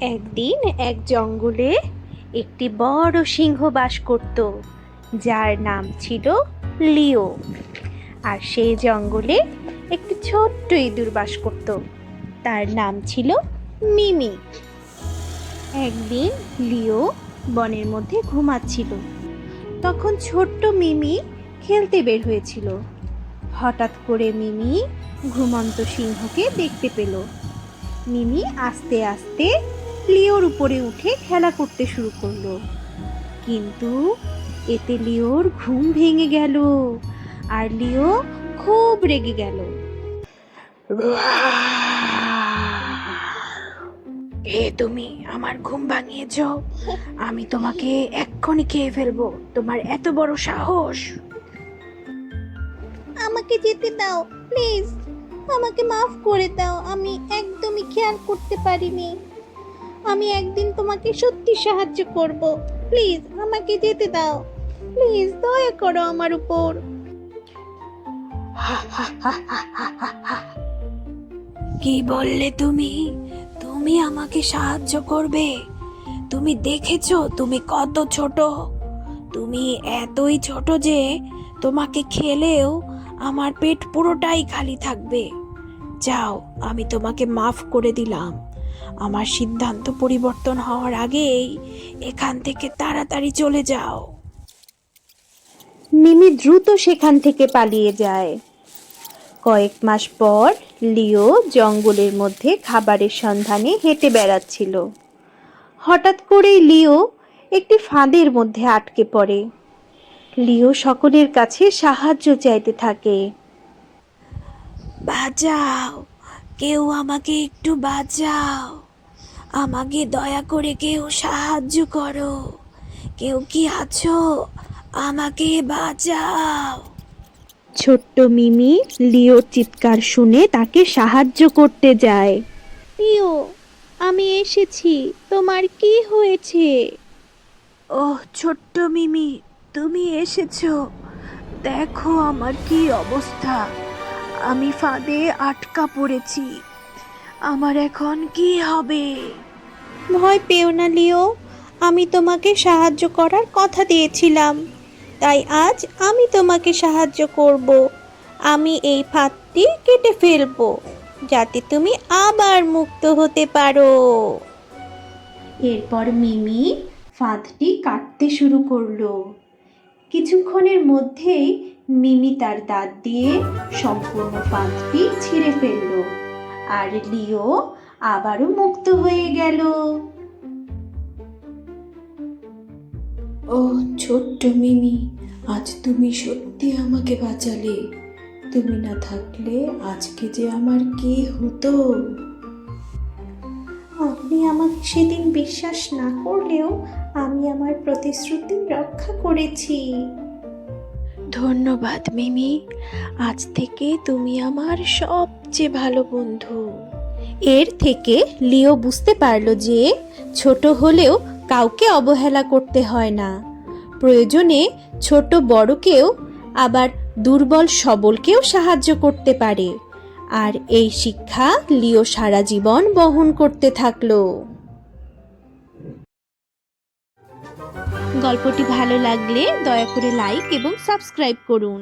একদিন এক জঙ্গলে একটি বড় সিংহ বাস করত, যার নাম ছিল লিও। আর সেই জঙ্গলে একটি ছোট্ট ইঁদুর বাস করত, তার নাম ছিল মিমি। একদিন লিও বনের মধ্যে ঘুমাচ্ছিল। তখন ছোট্ট মিমি খেলতে বের হয়েছিল। হঠাৎ করে মিমি ঘুমন্ত সিংহকে দেখতে পেল। মিমি আস্তে আস্তে লিওর উপরে উঠে খেলা করতে শুরু করল। কিন্তু এতে লিওর ঘুম ভেঙে গেল আর লিও খুব রেগে গেল। কে তুমি আমার ঘুম ভাঙিয়েছ। আমি তোমাকে এক্ষুনি খেয়ে ফেলব। তোমার এত বড় সাহস। আমাকে যেতে দাও প্লিজ। আমাকে মাফ করে দাও। আমি একদমই খেয়াল করতে পারিনি। আমি একদিন তোমাকে সত্যি সাহায্য করব। প্লিজ, আমাকে যেতে দাও। প্লিজ, দয়া করো আমার উপর। কি বললে তুমি? তুমি আমাকে সাহায্য করবে? তুমি দেখেছ তুমি কত ছোট? তুমি এতই ছোট যে তোমাকে খেলেও আমার পেট পুরোটাই খালি থাকবে। যাও, আমি তোমাকে মাফ করে দিলাম। আমার সিদ্ধান্ত পরিবর্তন হওয়ার আগেই এখান থেকে তাড়াতাড়ি চলে যাও। মিমি দ্রুত সেখান থেকে পালিয়ে যায়। কয়েক মাস পর লিও জঙ্গলের মধ্যে খাবারের সন্ধানে হেঁটে বেড়াচ্ছিল। হঠাৎ করেই লিও একটি ফাঁদের মধ্যে আটকে পড়ে। লিও সকলের কাছে সাহায্য চাইতে থাকে। বাঁচাও কেউ আমাকে একটু বাঁচাও। আমাকে দয়া করে কেউ সাহায্য করো। কেউ কি আছো? আমাকে বাঁচাও। ছোট্ট মিমি লিওর চিৎকার শুনে তাকে সাহায্য করতে যায়। প্রিয় আমি এসেছি। তোমার কি হয়েছে? ওহ ছোট্ট মিমি তুমি এসেছ। দেখো আমার কি অবস্থা। আমি ফাঁদে আটকা পড়েছি। আমার এখন কি হবে? ভয় পেও না লিও। আমি তোমাকে সাহায্য করার কথা দিয়েছিলাম। তাই আজ আমি তোমাকে সাহায্য করব। আমি এই ফাঁদটি কেটে ফেলব যাতে তুমি আবার মুক্ত হতে পারো। এরপর মিমি ফাঁদটি কাটতে শুরু করল। কিছুক্ষণের মধ্যেই মিমি তার দাঁত দিয়ে সম্পূর্ণ ফাঁদটি ছিঁড়ে ফেলল আর লিও আবারও মুক্ত হয়ে গেল। ও ছোট্ট মিমি আজ তুমি সত্যি আমাকে বাঁচালে। তুমি না থাকলে আজকে যে আমার কি হতো? আপনি আমাকে সেদিন বিশ্বাস না করলেও আমি আমার প্রতিশ্রুতি রক্ষা করেছি। ধন্যবাদ, মিমি। আজ থেকে তুমি আমার সবচেয়ে ভালো বন্ধু। এর থেকে লিও বুঝতে পারল যে ছোট হলেও কাউকে অবহেলা করতে হয় না। প্রয়োজনে ছোট বড়কেও, আবার দুর্বল সবলকেও সাহায্য করতে পারে। আর এই শিক্ষা লিও সারা জীবন বহন করতে থাকল। গল্পটি ভালো লাগলে দয়া করে লাইক এবং সাবস্ক্রাইব করুন।